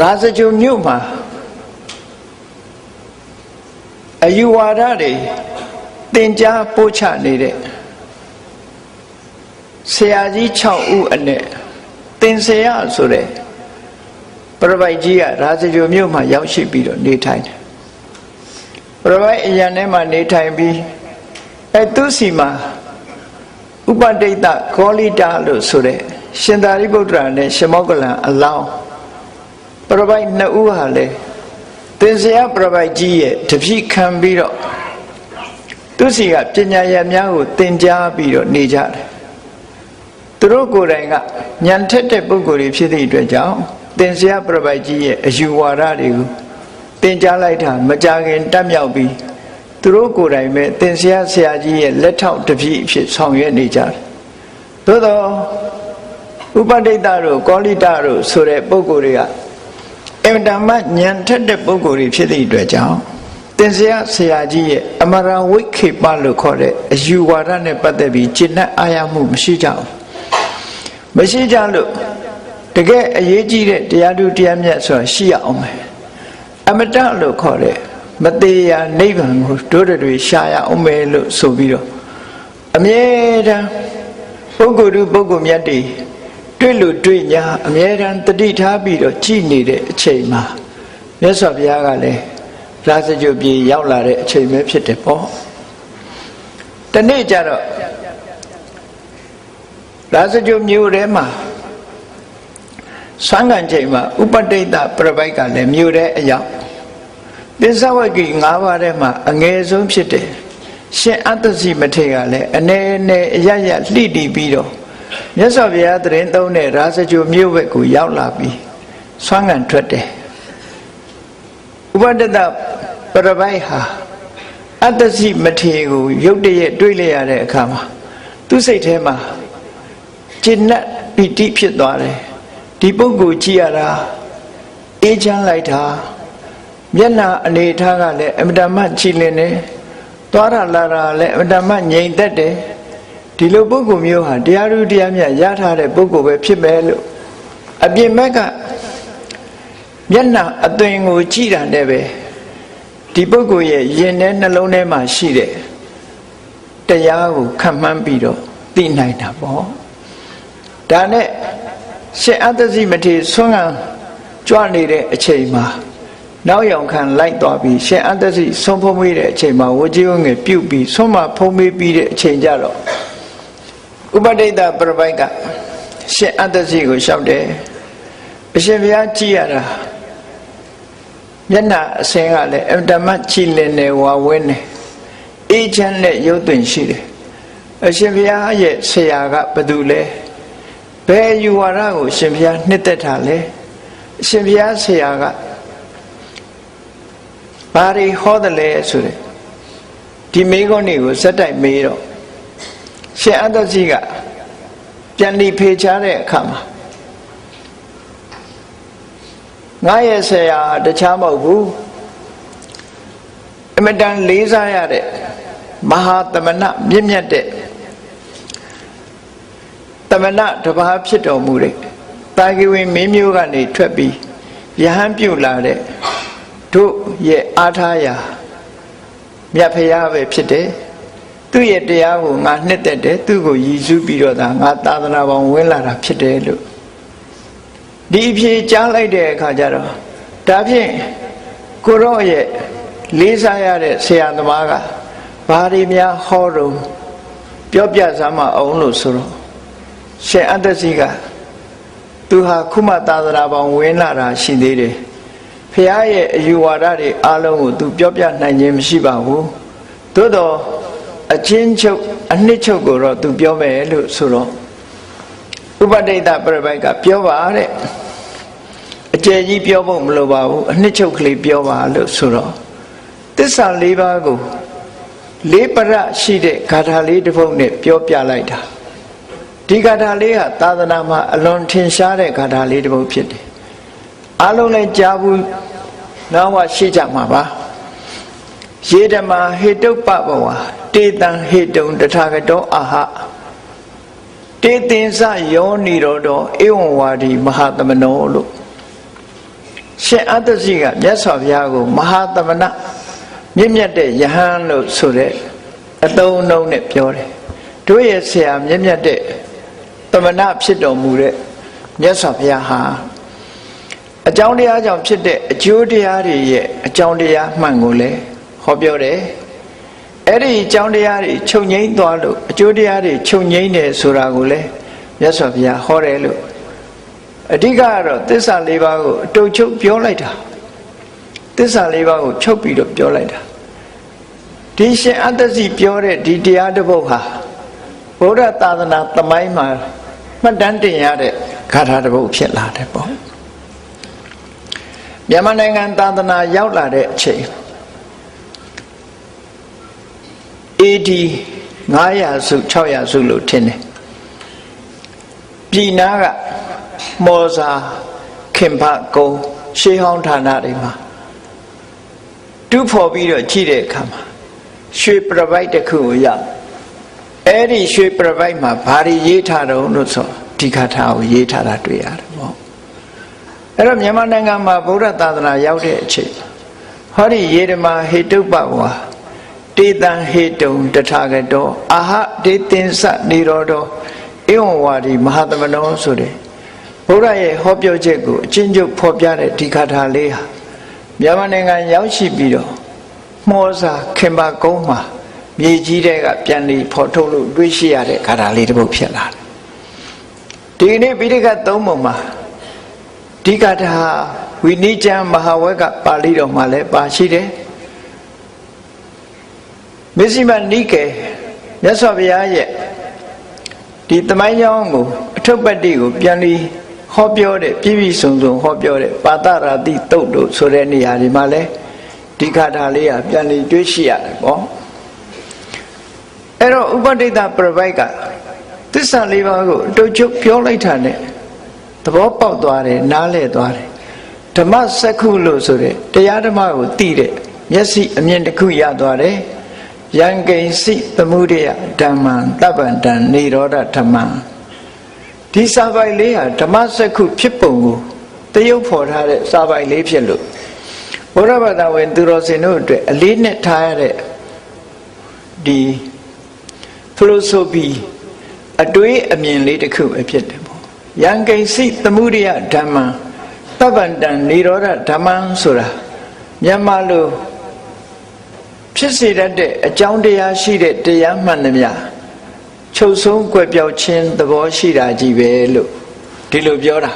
ရာဇဂျုံမြို့မှာအယူဝါဒတွေတင် जा ပို့ချနေတဲ့ဆရာကြီး6ဦးအနဲ့တင်ဆရာဆိုတဲ့ပရပိုက်ကြီးကရာဇဂျုံမြို့မှာရောက်ရှိပြီးတော့နေထိုင်တယ်ပရပိုက်အရန်ထဲမှာနေထိုင်ပြီးအဲသူစီမှာဥပဒိတကောလိတာလို့ဆိုတဲ့ရှင်သာရိပုတ္တရာနဲ့ရှမောကလံအလောင်း ပရပိုက်နှစ်ဦးဟာလေသင်္ဆရာပရပိုက်ကြီးရဲ့တပြိခံပြီးတော့သူစီကပညာရများကိုသင်ကြားပြီးတော့နေကြတယ်သူတို့ကိုယ်တိုင်ကညံထက်တဲ့ပုဂ္ဂိုလ်တွေဖြစ်သည့်အတွက်ကြောင့်သင်္ဆရာပရပိုက်ကြီးရဲ့အယူဝါဒတွေကိုသင်ကြားလိုက်တာမကြခင်တက်မြောက်ပြီးသူတို့ကိုယ်တိုင်ပဲသင်္ဆရာဆရာကြီးရဲ့လက်ထောက်တပြိအဖြစ်ဆောင်ရွက်နေကြတယ်သို့တော့ဥပဒိတတို့ကောလိတတို့ဆိုတဲ့ပုဂ္ဂိုလ်တွေက အင်မတန်မှညံထက်တဲ့ပုဂ္ဂိုလ်တွေဖြစ်သည့်အတွက်ကြောင့်တင်စရာဆရာကြီးရဲ့အမရဝိခေပလို့ခေါ်တဲ့အယူဝါဒနဲ့ပတ်သက်ပြီးကျင့်တဲ့အာရမှုမရှိကြဘူးမရှိကြလို့တကယ်အရေးကြီးတဲ့တရားသူတရားမြတ်ဆိုတာရှိရအောင်မယ်အမတလို့ခေါ်တဲ့မသေးရာနိဗ္ဗာန်ကိုတို့တွေရှာရအောင်မယ်လို့ဆိုပြီးတော့အမြဲတမ်းပုဂ္ဂိုလ်သူပုဂ္ဂိုလ်မြတ်တွေ တွေ့လို့တွေ့ညာအမြဲတမ်းတတိထားပြီးတော့ကြည်နေတဲ့အချိန်မှာမြတ်စွာဘုရားကလည်းရာဇကြုပြေရောက်လာတဲ့အချိန်ပဲဖြစ်တယ်ပေါ့တနေ့ကျတော့ရာဇကြုမြို့ထဲမှာဆွမ်းခံချိန်မှာဥပတိတ်တပြပိုက်ကလည်းမြို့ထဲအရောက်ပစ္စဝဂီ၅ပါးထဲမှာအငယ်ဆုံးဖြစ်တယ်ရှင်အတ္တစီမထေရကလည်းအနေနဲ့အရရလှိတီးပြီးတော့ မြတ်စွာဘုရားတရင်သုံးတဲ့ရာဇကြိုမြို့ဘက်ကိုရောက်လာပြီးဆွမ်းငံထွက်တယ်ဥပဒတပရပိုက်ဟာအတ္တစီမထေရကိုရုတ်တရက်တွေးလိုက်ရတဲ့အခါမှာသူ့စိတ်ထဲမှာจิตတ်ပီတိဖြစ်သွားတယ်ဒီပုဂ္ဂိုလ်ကြည့်ရတာအေးချမ်းလိုက်တာမျက်နာအနေထားကလည်းအမတမကြည်လင်တယ်သွားရလာတာလည်းအမတမငြိမ်သက်တယ် ဒီလိုပုဂ္ဂိုလ်မျိုးဟာတရားသူတရားမြတ်ရထားတဲ့ပုဂ္ဂိုလ်ပဲဖြစ်မယ်လို့အပြင်ဘက်ကမျက်နှာအသွင်ကိုကြည့်တာနဲ့ပဲဒီပုဂ္ဂိုလ်ရဲ့ရင်ထဲနှလုံးထဲမှာရှိတဲ့တရားကိုခံမှန်းပြီးတော့သိနိုင်တာပေါ့ဒါနဲ့ရှင်အတ္တစီမထေဆွမ်းကကြွနေတဲ့အချိန်မှာနောက်ယောင်ခံလိုက်သွားပြီးရှင်အတ္တစီဆုံးဖုံးမိတဲ့အချိန်မှာဝကြီးဝငယ်ပြုတ်ပြီးဆုံးမဖုံးမိပြီးတဲ့အချိန်ကြတော့ ဥပဒိတပရပိုက်ကရှင်အတ္တစီကိုလျှောက်တယ်အရှင်ဘုရားကြည်ရတာမျက်နှာအစင်းကလည်းအတ္တမကြည်လင်နေဝါဝင်းနေအေးချမ်းတဲ့ရုပ်သွင်းရှိတယ်အရှင်ဘုရားရဲ့ဆရာကဘသူလဲဘယ်ယူဝါဒကိုအရှင်ဘုရားနှစ်သက်တာလဲအရှင်ဘုရားဆရာကဘာတွေဟောတယ်လဲဆိုတဲ့ဒီမိကုန်းတွေကိုစက်တိုက်မေးတော့ ရှင်အတ္တစီကပြန်လီဖေချတဲ့အခါမှာငါရဲ့ဆရာတခြားမဟုတ်ဘူးအမတန်လေးစားရတဲ့မဟာသမဏမြင့်မြတ်တဲ့သမဏတပါးဖြစ်တော်မူတဲ့တာဂိဝေမင်းမျိုးကနေထွက်ပြီးယဟန်ပြုတ်လာတဲ့တို့ရဲ့အားထားရာမြတ်ဖရာပဲဖြစ်တယ် သူ့ရဲ့တရားကိုငါနှစ်သက်တယ်သူ့ကိုရည်စူးပြီးတော့ဒါငါသာသနာပေါင်းဝင်လာတာဖြစ်တယ်လို့ဒီအဖြေကြားလိုက်တဲ့အခါကျတော့ဒါဖြင့်ကိုရော့ရဲ့လေးစားရတဲ့ဆရာသမားကဘာတွေများဟောတော့ပြောပြစမ်းမအောင်လို့ဆိုတော့ရှင်အတ္တစီကသူဟာခုမှသာသနာပေါင်းဝင်လာတာရှိသေးတယ်ဖះရဲ့အယူဝါဒတွေအားလုံးကိုသူပြောပြနိုင်ခြင်းမရှိပါဘူးသို့တော့ အချင်းချုပ်အနှစ်ချုပ်ကိုတော့သူပြောမယ်လို့ဆိုတော့ဥပဒိတပြပိုက်ကပြောပါတဲ့အကျယ်ကြီးပြောဖို့မလိုပါဘူးအနှစ်ချုပ်ကလေးပြောပါလို့ဆိုတော့သစ္စာ၄ပါးကိုလေးပရရှိတဲ့ဂါထာလေးတစ်ပုဒ်နဲ့ပြောပြလိုက်တာဒီဂါထာလေးဟာသာသနာမှာအလွန်ထင်ရှားတဲ့ဂါထာလေးတစ်ပုဒ်ဖြစ်တယ်အလုံးလည်းကြားဘူးနောက်မှရှိကြမှာပါယေဓမာဟေတုပ္ပဘဝ တေတံဟေတုံတထာဂတောအာဟတေသင်္စယောနိရောဓေဧဝံဝါဒီမဟာသမနောလို့ရှင်အတ္တစီကမြတ်စွာဘုရားကိုမဟာသမဏမြင့်မြတ်တဲ့ယဟန်လို့ဆိုတဲ့အတုံးအနှုံးနဲ့ပြောတယ်တို့ရဲ့ဆရာမြင့်မြတ်တဲ့သမဏဖြစ်တော်မူတဲ့မြတ်စွာဘုရားဟာအကြောင်းတရားကြောင့်ဖြစ်တဲ့အကျိုးတရားတွေရဲ့အကြောင်းတရားမှန်ကိုလည်းဟောပြောတယ် အဲ့ဒီအကြောင်းတရားတွေခြုံငိမ့်သွားလို့အကျိုးတရားတွေခြုံငိမ့်တယ်ဆိုတာကိုလည်းမြတ်စွာဘုရားဟောတယ်လို့အဓိကကတော့သစ္စာလေးပါးကိုအတုပ်ချုပ်ပြောလိုက်တာသစ္စာလေးပါးကိုချုပ်ပြီးတော့ပြောလိုက်တာဒီရှင်အတ္တစီပြောတဲ့ဒီတရားတစ်ပုဒ်ဟာဘုရားသာသနာသမိုင်းမှာမှတ်တမ်းတင်ရတဲ့ဂါထာတစ်ပုဒ်ဖြစ်လာတယ်ပေါ့မြန်မာနိုင်ငံသာသနာရောက်လာတဲ့အချိန် AD 900စု600စုလို့ထင်တယ်ပြည်နာကမော်စာခင်ဖကုံရှေးဟောင်းဌာနတွေမှာတူဖော်ပြီးတော့ကြည့်တဲ့အခါမှာရွှေပြပိုက်တစ်ခုကိုရအဲ့ဒီရွှေပြပိုက်မှာဘာတွေရေးထားတော့လို့ဆိုဒီခါထားကိုရေးထားတာတွေ့ရတယ်ပေါ့အဲ့တော့မြန်မာနိုင်ငံမှာဗုဒ္ဓသာသနာရောက်တဲ့အချိန်ဟောဒီယေဓမာဟေတုပ္ပဝါ တေတံဟေတုံတထာဂတောအာဟဒေသင်္စနေရောတောဧဝံဝါဒီမဟာသမနောဆိုတဲ့ဘုရားရဲ့ဟောပြောချက်ကိုအချင်းချုပ်ဖော်ပြတဲ့ဒီခါထာလေးဟာမြန်မာနိုင်ငံရောက်ရှိပြီးတော့မောစာခင်ပါကုန်းမှာမြေကြီးတဲ့ကပြန်လီဖော်ထုတ်လို့တွေးရှိရတဲ့ခါထာလေးတစ်ပုဒ်ဖြစ်လာတယ်ဒီနေ့ပိဋကတ်သုံးပုံမှာဒီကထာဝိနိကျမ်းမဟာဝက်ကပါဠိတော်မှာလည်းပါရှိတယ် မစ္စည်းမနိကေမြတ်စွာဘုရားရဲ့ဒီတမိုင်းကြောင်းကိုအထုပ်ပတ္တိကိုပြန်ပြီးဟောပြောတဲ့ပြည့်ပြည့်စုံစုံဟောပြောတဲ့ပါတရာတိတုတ်တို့ဆိုတဲ့နေရာဒီမှာလဲဒီခါထာလေးကပြန်ပြီးတွေးရှိရတယ်ပေါ့အဲ့တော့ဥပဒိတပြပိုက်ကသစ္စာလေးပါးကိုအတူချုပ်ပြောလိုက်တာနဲ့သဘောပေါက်သွားတယ်နားလည်သွားတယ်ဓမ္မစက္ခုလို့ဆိုတဲ့တရားဓမ္မကိုသိတဲ့မျက်စိအမြင်တစ်ခုရသွားတယ် ယံကိဉ္စိသမှုရိယဓမ္မံတပ္ပန္တံနေရောဓဓမ္မံဒီစာပိုက်လေးဟာဓမ္မစက္ခုဖြစ်ပုံကိုတရုပ်ဖော်ထားတဲ့စာပိုက်လေးဖြစ်လို့ဘုရားဘာသာဝင် သူတော်စင်တို့အတွက်အလေးနဲ့ထားရတဲ့ဒီ philosophy အတွေးအမြင်လေးတစ်ခုပဲဖြစ်တယ်ပေါ့ယံကိဉ္စိသမှုရိယဓမ္မံတပ္ပန္တံနေရောဓဓမ္မံဆိုတာမြန်မာလို ဖြစ်စေတတ်တဲ့အကြောင်းတရားရှိတဲ့တရားမှန်သမျှချုပ်ဆုံးကွယ်ပြောက်ခြင်းသဘောရှိတာကြီးပဲလို့ဒီလိုပြောတာ